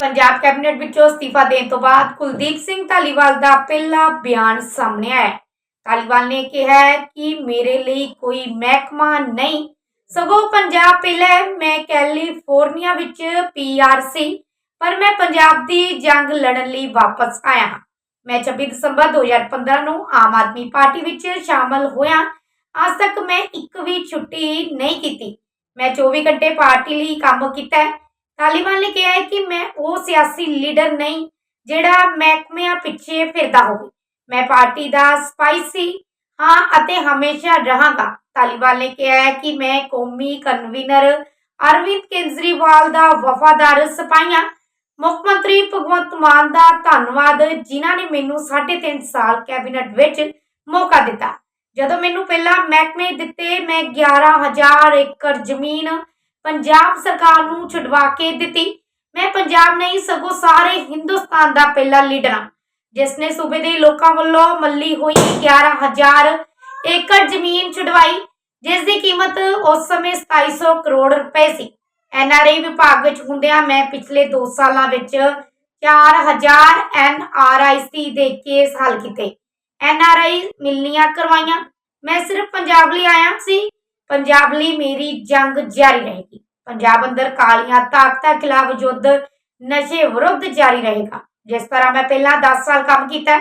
Punjab cabinet ਵਿੱਚੋਂ ਅਸਤੀਫਾ ਦੇਣ ਤੋਂ ਬਾਅਦ ਕੁਲਦੀਪ ਸਿੰਘ ਧਾਲੀਵਾਲ ਦਾ ਪਹਿਲਾ ਬਿਆਨ ਸਾਹਮਣੇ ਆਇਆ ਧਾਲੀਵਾਲ ਨੇ ਕਿਹਾ ਕਿ ਮੇਰੇ ਲਈ ਕੋਈ ਮਹਿਕਮਾ ਨਹੀਂ, ਸਗੋਂ ਪੰਜਾਬ ਪਹਿਲਾ ਮੈਂ ਕੈਲੀਫੋਰਨੀਆ ਵਿੱਚ ਪੀਆਰ ਸੀ, ਪਰ ਮੈਂ ਪੰਜਾਬ ਦੀ ਜੰਗ ਲੜਨ ਲਈ ਵਾਪਸ ਆਇਆ ਹਾਂ। ਮੈਂ 26 ਦਸੰਬਰ 2015 ਨੂੰ ਆਮ ਆਦਮੀ ਪਾਰਟੀ ਵਿੱਚ ਸ਼ਾਮਲ ਹੋਇਆ, ਅੱਜ ਤੱਕ ਮੈਂ ਇੱਕ ਵੀ ਛੁੱਟੀ ਨਹੀਂ ਕੀਤੀ। ਮੈਂ 24 ਘੰਟੇ ਪਾਰਟੀ ਲਈ ਕੰਮ ਕੀਤਾ ਹੈ ਤਾਲਿਬਾਨ ਨੇ ਕਿਹਾ ਹੈ ਕਿ ਮੈਂ ਉਹ ਸਿਆਸੀ ਲੀਡਰ ਨਹੀਂ, ਜਿਹੜਾ ਮਹਿਕਮਿਆਂ ਪਿੱਛੇ ਫਿਰਦਾ ਹੋਵੇ। ਮੈਂ ਪਾਰਟੀ ਦਾ ਸਪਾਈ ਸੀ, ਹਾਂ, ਅਤੇ ਹਮੇਸ਼ਾ ਰਹਾਂਗਾ। ਤਾਲਿਬਾਨ ਨੇ ਕਿਹਾ ਹੈ ਕਿ ਮੈਂ ਕੌਮੀ ਕਨਵੀਨਰ ਅਰਵਿੰਦ ਕੇਜਰੀਵਾਲ ਦਾ ਵਫਾਦਾਰ ਸਿਪਾਹੀਆਂ ਮੁੱਖ ਮੰਤਰੀ ਭਗਵੰਤ ਮਾਨ ਦਾ ਧੰਨਵਾਦ ਜਿਨ੍ਹਾਂ ਨੇ ਮੈਨੂੰ 3.5 ਸਾਲ ਕੈਬਨਿਟ ਵਿੱਚ ਮੌਕਾ ਦਿੱਤਾ। ਜਦੋਂ ਮੈਨੂੰ ਪਹਿਲਾਂ ਮਹਿਕਮੇ ਦਿੱਤੇ, ਮੈਂ 11000 ਏਕੜ ਜ਼ਮੀਨ ਪੰਜਾਬ ਸਰਕਾਰ ਨੂੰ ਛੁਡਵਾ ਕੇ ਦਿੱਤੀ। ਮੈਂ ਪੰਜਾਬ ਨਹੀਂ, ਸਗੋਂ ਸਾਰੇ ਹਿੰਦੁਸਤਾਨ ਦਾ ਪਹਿਲਾ ਲੀਡਰ ਹਾਂ। ਜਿਸ ਨੇ ਸੂਬੇ ਦੇ ਲੋਕਾਂ ਵੱਲੋਂ ਮੱਲੀ ਹੋਈ 11000 ਏਕੜ ਜ਼ਮੀਨ ਛੁਡਵਾਈ, ਜਿਸ ਦੀ ਕੀਮਤ ਉਸ ਸਮੇਂ 2700 ਕਰੋੜ ਰੁਪਏ ਸੀ। ਐਨਆਰਆਈ ਵਿਭਾਗ ਵਿੱਚ ਹੁੰਦਿਆਂ ਮੈਂ ਪਿਛਲੇ 2 ਸਾਲਾਂ ਵਿੱਚ 4000 ਐਨਆਰਆਈਸੀ ਦੇ ਕੇਸ ਹੱਲ ਕੀਤੇ। ਐਨਆਰਆਈ ਮਿਲਨੀਆਂ ਕਰਵਾਈਆਂ। ਮੈਂ ਸਿਰਫ ਪੰਜਾਬ ਲਈ ਆਇਆ ਸੀ। ਪੰਜਾਬ ਲਈ ਮੇਰੀ ਜੰਗ ਜਾਰੀ ਰਹੇਗੀ। ਪੰਜਾਬ ਅੰਦਰ ਕਾਲੀਆਂ ਤਾਕਤਾਂ ਖਿਲਾਫ ਯੁੱਧ ਨਸ਼ੇ ਵਿਰੁੱਧ ਜਾਰੀ ਰਹੇਗਾ। ਜਿਸ ਤਰ੍ਹਾਂ ਮੈਂ ਪਹਿਲਾਂ 10 ਸਾਲ ਕੰਮ ਕੀਤਾ,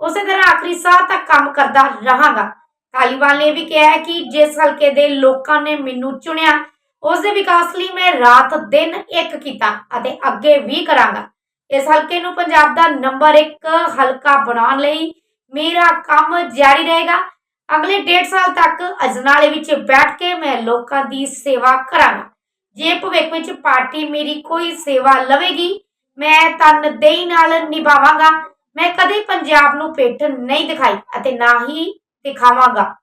ਉਸੇ ਤਰ੍ਹਾਂ ਆਖਰੀ ਸਾਹ ਤੱਕ ਕੰਮ ਕਰਦਾ ਰਹਾਂਗਾ। ਤਾਲਿਬਾਨ ਨੇ ਵੀ ਕਿਹਾ ਹੈ ਕਿ ਜਿਸ ਹਲਕੇ ਦੇ ਲੋਕਾਂ ਨੇ ਮੈਨੂੰ ਚੁਣਿਆ, ਉਸ ਦੇ ਵਿਕਾਸ ਲਈ ਮੈਂ ਰਾਤ ਦਿਨ ਇੱਕ ਕੀਤਾ ਅਤੇ ਅੱਗੇ ਵੀ ਕਰਾਂਗਾ। ਇਸ ਹਲਕੇ ਨੂੰ ਪੰਜਾਬ ਦਾ ਨੰਬਰ 1 ਹਲਕਾ ਬਣਾਉਣ ਲਈ ਮੇਰਾ ਕੰਮ ਜਾਰੀ ਰਹੇਗਾ। ਅਗਲੇ 1.5 ਸਾਲ ਤੱਕ ਅਜਨਾਲੇ ਵਿੱਚ ਬੈਠ ਕੇ ਮੈਂ ਲੋਕਾਂ ਦੀ ਸੇਵਾ ਕਰਾਂਗਾ। ਜੇ ਭਵਿੱਖ ਵਿੱਚ ਪਾਰਟੀ ਮੇਰੀ ਕੋਈ ਸੇਵਾ ਲਵੇਗੀ, ਮੈਂ ਤਨ ਤਨਦੇਹੀ ਨਾਲ ਨਿਭਾਵਾਂਗਾ। ਮੈਂ ਕਦੇ ਪੰਜਾਬ ਨੂੰ ਪਿੱਠ ਨਹੀਂ ਦਿਖਾਈ ਅਤੇ ਨਾ ਹੀ ਦਿਖਾਵਾਂਗਾ।